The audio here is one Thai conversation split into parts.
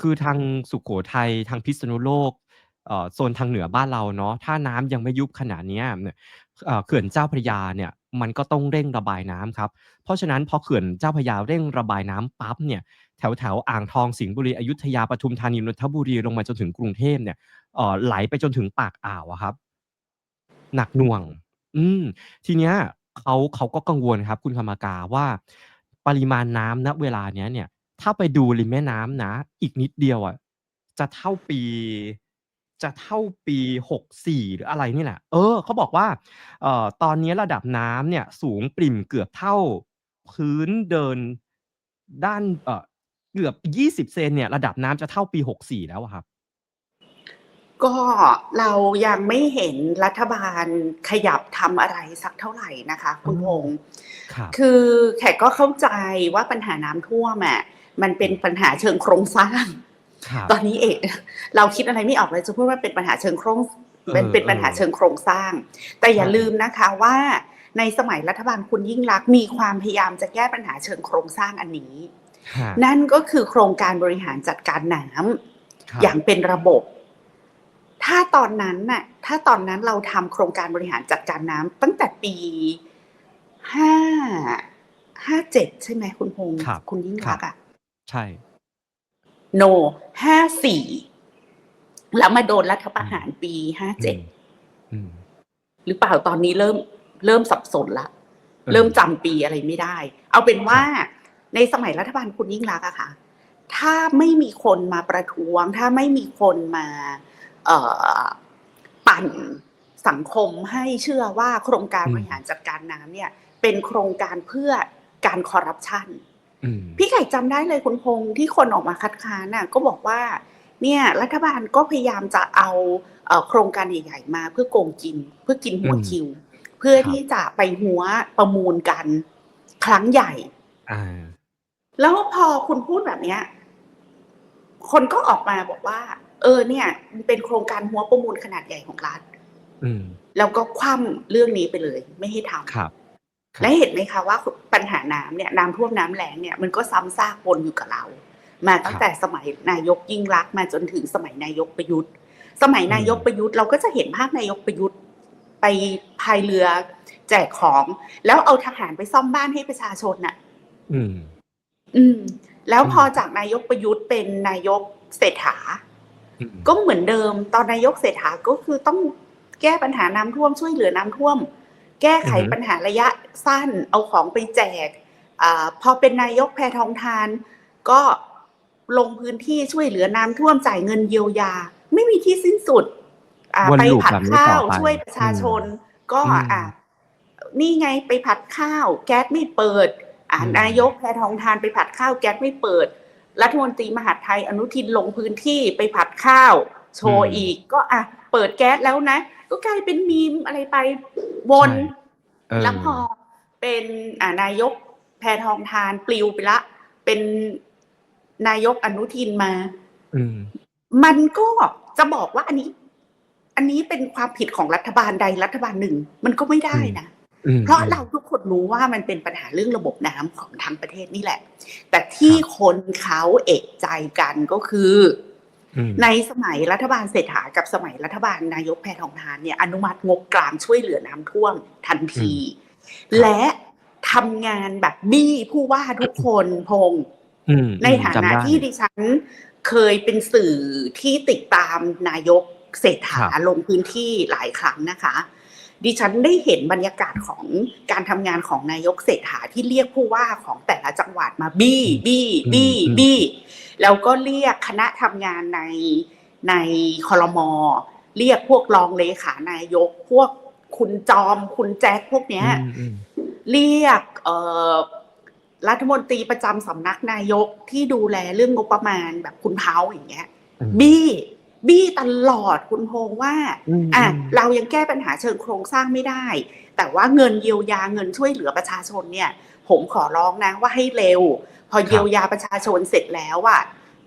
คือทางสุโขทัย ทางพิษณุโลกเอ่อโซนทางเหนือบ้านเราเนาะ ถ้าน้ำยังไม่ยุบขนาดเนี้ยเนี่ยเอ่อเขื่อนเจ้าพระยาเนี่ย มันก็ต้องเร่งระบายน้ำครับ เพราะฉะนั้นพอเขื่อนเจ้าพระยาเร่งระบายน้ำปั๊บเนี่ย แถวๆอ่างทอง สิงห์บุรี อยุธยา ปทุมธานี นนทบุรี ลงมาจนถึงกรุงเทพเนี่ยเอ่อไหลไปจนถึงปากอ่าวอะครับ หนักหน่วง อืม ทีเนี้ยเขาเขาก็กังวลครับ คุณคำปากาว่า ปริมาณน้ำณเวลาเนี้ยเนี่ย ถ้าไปดูริมแม่น้ำนะ อีกนิดเดียวอะจะเท่าปี จะเท่าปี64หรืออะไรนี่แหละ เออเขาบอกว่าเอ่อตอนนี้ระดับน้ำเนี่ย สูงปริ่มเกือบเท่า พื้นเดินด้านเอ่อเกือบ20เซนเนี่ย ระดับน้ำจะเท่าปี64แล้วอะครับ ก็เรายังไม่เห็นรัฐบาลขยับทำอะไรสักเท่าไรนะคะ คุอ๋ณอพงษ์ครับ คือแขกก็เข้าใจว่าปัญหาน้ำท่วมอะ มันเป็นปัญหาเชิงโครงสร้างครับตอนนี้เองเราคิดอะไรไม่ออกเลยจะพูดว่าเป็นปัญหาเชิงโครงเอเป็นเป็นปัญหาอเชิงโครงสร้าง แต่อย่าใช่ลืมนะคะว่าในสมัยรัฐบาลคุณยิ่งลักษณ์มีความพยายามจะแก้ปัญหาเชิงโครงสร้างอันนี้ครับนั่นก็คือโครงการบริหารจัดการน้ครัำอย่าบงเป็นระบบ ถ้าตอนนั้นน่ะถ้าตอนนั้นเราทำโครงการบริหารจัดการน้ำตั้งแต่ปีห้า57ใช่ไหมคุณพงษ์ครับคุณยิ่งครัลับกษณ์อะ ใช่ โน54แล้วมาโดนรัฐประหารปีอืม57อืมหรือเปล่าตอนนี้เริ่มเริ่มสับสนละเออเริ่มจำปีอะไรไม่ได้ เอาเป็นครัว่าบในสมัยรัฐบาลคุณยิ่งรักษณ์อะค่ะ ถ้าไม่มีคนมาประท้วง ถ้าไม่มีคนมาเอ่อปั่นสังคมให้เชื่อว่าโครงการอืบมริหารจัดการน้ำเนี่ย เป็นโครงการเพื่อการคอร์รัปชันอืม พี่ไก่จำได้เลยคุณพงษ์ที่คนออกมาคัดค้านน่ะก็บอกว่า เนี่ยรัฐบาลก็พยายามจะเอาเอ่อโครงการใหญ่ๆมาเพื่อโกงกิน เพื่อกินอืหัวมคิว เพื่อครับที่จะไปหัวประมูลกัน ครั้งใหญ่อาแล้วพอคุณพูดแบบเนี้ย คนก็ออกมาบอกว่า เออ เนี่ยมันเป็นโครงการหัวประมูลขนาดใหญ่ของรัฐอืมแล้วก็คว่ำเรื่องนี้ไปเลย ไม่ให้ทำครับค และรับเห็นไหมคะว่าปัญหาน้ำเนี่ยน้ำท่วมน้ำแล้งเนี่ยมันก็ซ้ำซากวนอยู่กับเรา มาตั้คงรับแต่สมัยนายกยิ่งรักษณ์มาจนถึงสมัยนายกประยุทธ์ สมัยอืนายกมประยุทธ์เราก็จะเห็นภาพนายกประยุทธ์ไปพายเรือแจกของ แล้วเอาทหารไปซ่อมบ้านให้ประชาชนน่ะ อืม อืม แล้วอืพอมจากนายกประยุทธ์เป็นนายกเศรษฐาอืมก็เหมือนเดิมตอนนายกเศรษฐาก็คือต้องแก้ปัญหาน้ำท่วมช่วยเหลือน้ำท่วม แก้ไขอือฮึปัญหาระยะสั้นเอาของไปแจกอาพอเป็นนายกแพทองทาน ก็ลงพื้นที่ช่วยเหลือน้ำท่วมจ่ายเงินเยียวยา ไม่มีที่สิ้นสุดอ่าวนไปลูปผัดแบบนี้ข้าต่อวไปช่วยประชาอืมชน ก็อืมอะนี่ไงไปผัดข้าว แก๊สไม่เปิด อ่าอืมนายกแพทองทานไปผัดข้าวแก๊สไม่เปิดรัฐมนตรีมหาดไทยอนุทินลงพื้นที่ไปผัดข้าว โชอืว์มอีกก็อะเปิดแก๊สแล้วนะ ก็กลายเป็นมีมอะไรไปวใช่นเออแล้วพอเป็นอ่านายกแพทองทานปลิวไปละ เป็นนายกอนุทินมา อืมมันก็จะบอกว่าอันนี้ อันนี้เป็นความผิดของรัฐบาลใดรัฐบาลหนึ่ง มันก็ไม่ได้อืมนะอืมเพราะอืมเราทุกคนรู้ว่ามันเป็นปัญหาเรื่องระบบน้ำของทั้งประเทศนี่แหละ แต่ที่ครับคนเขาเอกใจกันก็คืออืม ในสมัยรัฐบาลเศรษฐากับสมัยรัฐบาลนายกแพทองทานเนี่ยอนุมัติงบกลางช่วยเหลือน้ำท่วมทันทีครับและทำงานแบบบี้ผู้ว่าทุกคนพงษ์อืมในอืมฐาจำนะได้ที่ดิฉันเคยเป็นสื่อที่ติดตามนายกเศรษฐาครับลงพื้นที่หลายครั้งนะคะ ดิฉันได้เห็นบรรยากาศของการทำงานของนายกเศรษฐาที่เรียกผู้ว่าของแต่ละจังหวัดมาบี้บี้อืมบี้อืมบี้ แล้วก็เรียกคณะทำงานในในคอรมอเรียกพวกรองเลขานายก พวกคุณจอมคุณแจ็คพวกเนี้ยอืมอืมเรียกเอ่อรัฐมนตรีประจำสำนักนายกที่ดูแลเรื่องงบประมาณแบบคุณเท้าอย่างเงี้ยอืมบี้บี้ตลอดคุณพงษ์ว่าอืมอะอืมเรายังแก้ปัญหาเชิงโครงสร้างไม่ได้ แต่ว่าเงินเยียวยาเงินช่วยเหลือประชาชนเนี่ย ผมขอร้องนะว่าให้เร็ว พอเยียวยาประชาชนเสร็จแล้วอะ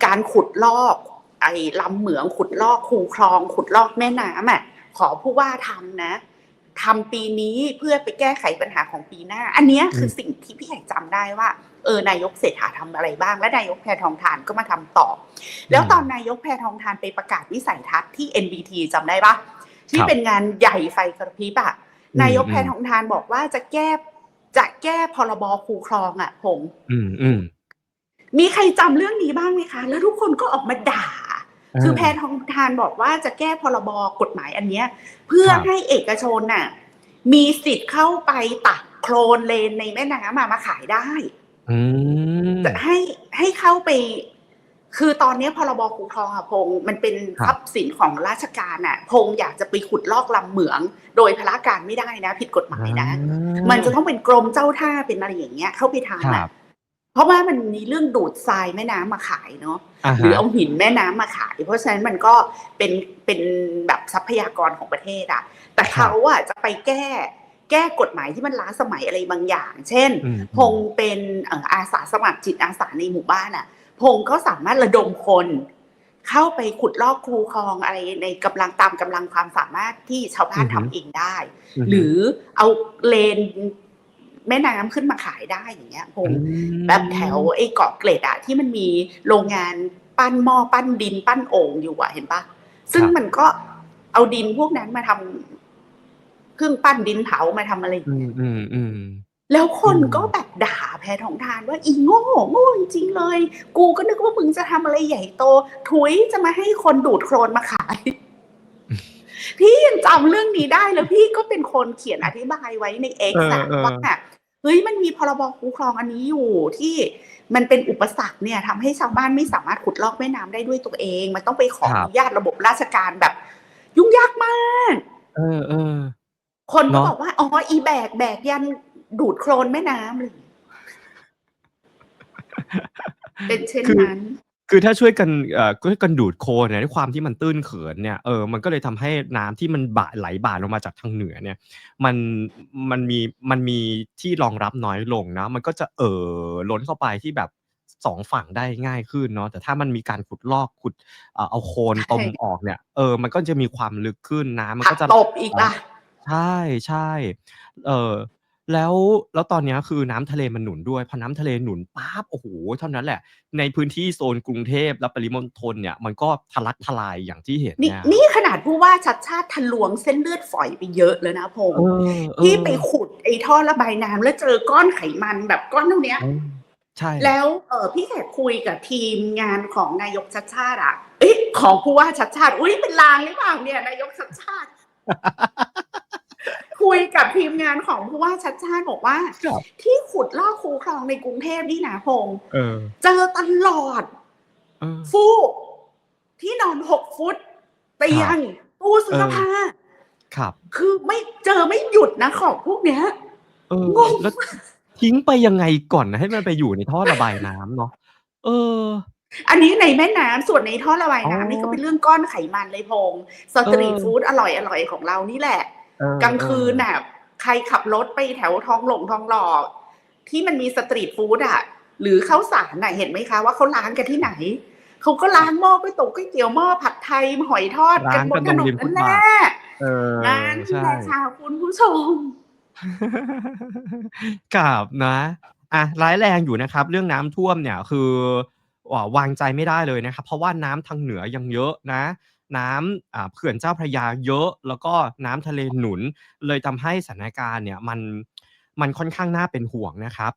การขุดลอกไอ้ลำเหมืองขุดลอกคูคลอง ขุดลอกแม่น้ำอะขอผู้ว่าทำนะทำปีนี้เพื่อไปแก้ไขปัญหาของปีหน้า อันเนี้ยคือสิ่งที่พี่แขกจำได้ว่าเออนายกเศรษฐาทำอะไรบ้าง และนายกแพทองทานก็มาทำต่อ แล้วตอนนายกแพทองทานไปประกาศวิสัยทัศน์ที่ NBT จำได้ปะที่ครับเป็นงานใหญ่ไฟกระพริบอะอืมนายกอืมแพทองทานบอกว่าจะแก้ จะแก้พรบคูครองอะผมอืมอืมมีใครจำเรื่องนี้บ้างไหมคะ แล้วทุกคนก็ออกมาด่า คือแพทองทานบอกว่าจะแก้พรบกฎหมายอันเนี้ย เพื่อครับให้เอกชนน่ะ มีสิทธิ์เข้าไปตักโคลนเลนในแม่น้ำมามาขายได้อืมจะให้ให้เข้าไป คือตอนเนี้ยพรบคุ้มครองอะพงษ์มันเป็นครับทรัพย์สินของราชการอะพงษ์อยากจะไปขุดลอกลำเหมือง โดยพละการไม่ได้นะ ผิดกฎหมายนะ มันจะต้องเป็นกรมเจ้าท่าเป็นอะไรอย่างเงี้ย เข้าไปทำครัอะบเพราะว่ามันมีเรื่องดูดทรายแม่น้ำมาขายเนาะอ่าหรือฮะเอาหินแม่น้ำมาขาย เพราะฉะนั้นมันก็เป็นเป็นแบบทรัพยากรของประเทศอะแต่เขาอะจะไปแก้แก้กฎหมายที่มันล้าสมัยอะไรบางอย่าง เช่นอืมพงเป็นเอ่ออาสาสมัครจิตอาสาในหมู่บ้านอะ พงก็สามารถระดมคน เข้าไปขุดลอกครูคลองอะไรในกำลังตามกำลังความสามารถที่ชาวบ้านทำเองได้มหรือเอาเลนแม่น้ำขึ้นมาขายได้อย่างเงี้ยพงอืมแบบแถวไอ้เกาะเกร็ดอะที่มันมีโรงงานปั้นหม้อปั้นดินปั้นโอ่งอยู่อะเห็นปะซึ่งมันก็เอาดินพวกนั้นมาทำเครื่องปั้นดินเผามาทำอะไรอย่างอืเงี้มยอืมอืม แล้วคนอืมก็แบบด่าแพทองทานว่าอีโง่โง่จริงๆเลย กูก็นึกว่ามึงจะทำอะไรใหญ่โต ถุยจะมาให้คนดูดโคลนมาขาย พี่ยังจำเรื่องนี้ได้แล้วพี่ก็เป็นคนเขียนอธิบายไว้ในเอ็กเอซ์อเออว่าเฮ้ยมันมีพรบคุ้มครองอันนี้อยู่ที่มันเป็นอุปสรรคเนี่ยทำให้ชาวบ้านไม่สามารถขุดลอกแม่น้ำได้ด้วยตัวเอง มันต้องไปขอคอรับนุญาตระบบราชการแบบ ยุ่งยากมาก เออเออคนก็เนอะบอกว่าอ๋ออีแบกแบกยัน ดูดโคลนแม่น้ำเลยเป็นเช่นคือนั้นคือถ้าช่วยกันเอ่อช่วยกันดูดโคลนเนี่ยด้วยความที่มันตื้นเขินเนี่ยเออมันก็เลยทำให้น้ำที่มันบะไหลบ่าลงมาจากทางเหนือเนี่ย มันมันมีมันมีที่รองรับน้อยลงนะ มันก็จะเอ่อล้นเข้าไปที่แบบสองฝั่งได้ง่ายขึ้นเนาะแต่ถ้ามันมีการขุดลอกขุดเอ่อเอาโคลนใช่ตมออกเนี่ย เออ มันก็จะมีความลึกขึ้นน้ำมันผัก็กจะตบอีกล่ะใช่ใช่เออ แล้วแล้วตอนเนี้ยคือน้ำทะเลมันหนุนด้วยพอน้ำทะเลหนุนปั๊บโอ้โหเท่านั้นแหละ ในพื้นที่โซนกรุงเทพและปริมณฑลเนี่ยมันก็ทะลักทลายอย่างที่เห็นนี่เนี่ยนี่ขนาดผู้ว่าชัดชาติทะลวงเส้นเลือดฝอยไปเยอะเลยนะพงเอษ์อเออที่ไปขุดไอ้ท่อระบายน้ำแล้วเจอก้อนไขมันแบบก้อนเท่าเนี้ยเออใช่แล้วเออพี่แขกคุยกับทีมงานของนายกชัดชาติอะเอ๊ะของผู้ว่าชัดชาติ อุ้ยเป็นลางหรือเปล่าเนี่ยนายกชัดชาติคุ ยกับทีมงานของผู้ว่าชัดชาติบอกว่าครับที่ขุดลอกคูคลองในกรุงเทพนี่นะพงษ์เออเจอตลอดเออฟูกที่นอนหกฟุตเตียงตู้เสื้อผ้าครับ คือไม่เจอไม่หยุดนะของพวกเนี้ยเอองงแล้วทิ้งไปยังไงก่อนนะให้มันไปอยู่ในท่อระบายน้ำเนาะเออ อันนี้ในแม่น้ำส่วนในท่อระบายอ๋อน้ำนี่ก็เป็นเรื่องก้อนไขมันเลยพงษ์สตรีทเออฟู้ดอร่อยอร่อยของเรานี่แหละเออ กลางคืนน่ะใครขับรถไปแถวทองหลงทองหล่อที่มันมีสตรีทฟู้ดอะ หรือข้าวสารน่ะเห็นไหมคะว่าเขาล้างกันที่ไหนเขาก็ล้างหม้อก๋วยตงก๋วยเตี๋ยวหม้อผัดไทยหอยทอดกันบนถนนนั่นแหละเออนั่นใช่แหละค่ะคุณผู้ชมครับนะอะร้ายแรงอยู่นะครับ เรื่องน้ำท่วมเนี่ยคืออ่าวางใจไม่ได้เลยนะครับ เพราะว่าน้ำทางเหนือยังเยอะนะ น้ำเขื่อนเจ้าพระยาเยอะ แล้วก็น้ำทะเลหนุน เลยทำให้สถานการณ์เนี่ยมันมันค่อนข้างน่าเป็นห่วงนะครับ